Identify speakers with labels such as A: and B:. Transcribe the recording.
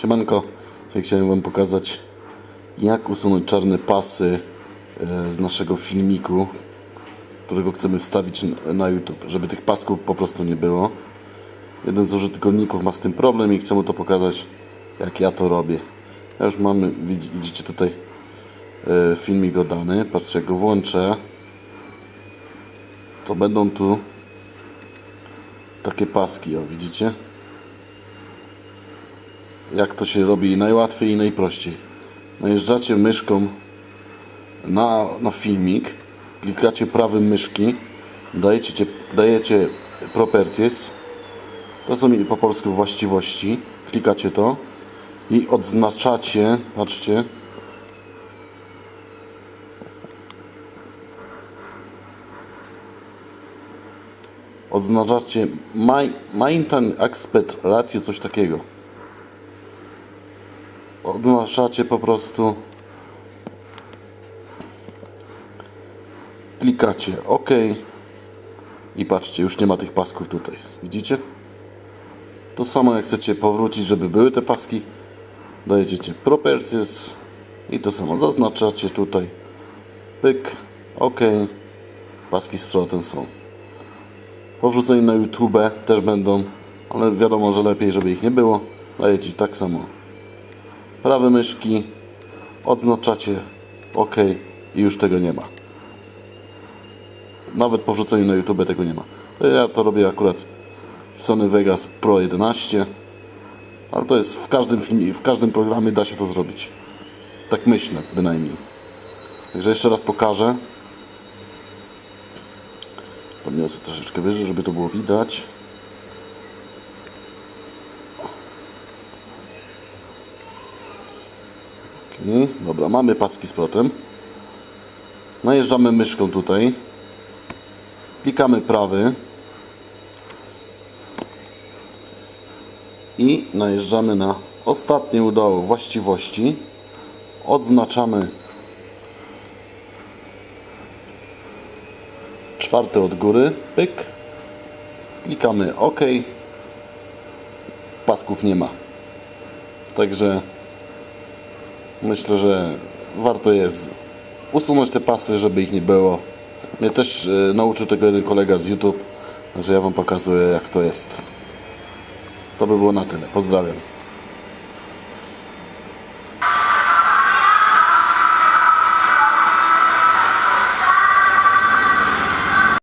A: Siemanko, dzisiaj chciałem Wam pokazać jak usunąć czarne pasy e, z naszego filmiku, którego chcemy wstawić na YouTube, żeby tych pasków po prostu nie było. Jeden z użytkowników ma z tym problem i chcę mu to pokazać jak ja to robię. Ja już mamy, widz- widzicie tutaj e, filmik dodany, patrzcie jak go włączę to będą tu takie paski, o widzicie? Jak to się robi najłatwiej i najprościej. Najeżdżacie myszką na, na filmik, klikacie prawym myszki, dajecie, dajecie properties, to są po polsku właściwości, klikacie to i odznaczacie, patrzcie, odznaczacie my, maintain aspect ratio, coś takiego odznaczacie po prostu klikacie OK i patrzcie, już nie ma tych pasków tutaj. Widzicie? to samo jak chcecie powrócić, żeby były te paski dajecie properties i to samo zaznaczacie tutaj. Pyk, OK. Paski z powrotem są. Po wrzuceniu na YouTube też będą ale wiadomo, że lepiej, żeby ich nie było. Dajecie tak samo prawe myszki, odznaczacie OK i już tego nie ma. Nawet po wrzuceniu na YouTube tego nie ma. Ja to robię akurat w Sony Vegas Pro 11, ale to jest w każdym filmie, w każdym programie da się to zrobić. Tak myślę bynajmniej. Także jeszcze raz pokażę. Podniosę troszeczkę wyżej, żeby to było widać. Dobra, mamy paski z powrotem. Najeżdżamy myszką tutaj. Klikamy prawy. I najeżdżamy na ostatnie u dołu właściwości. Odznaczamy czwarte od góry. Pyk. Klikamy OK. Pasków nie ma. Także Myślę, że warto jest usunąć te pasy, żeby ich nie było. Mnie też e, nauczył tego jeden kolega z YouTube, że ja Wam pokazuję jak to jest. To by było na tyle. Pozdrawiam.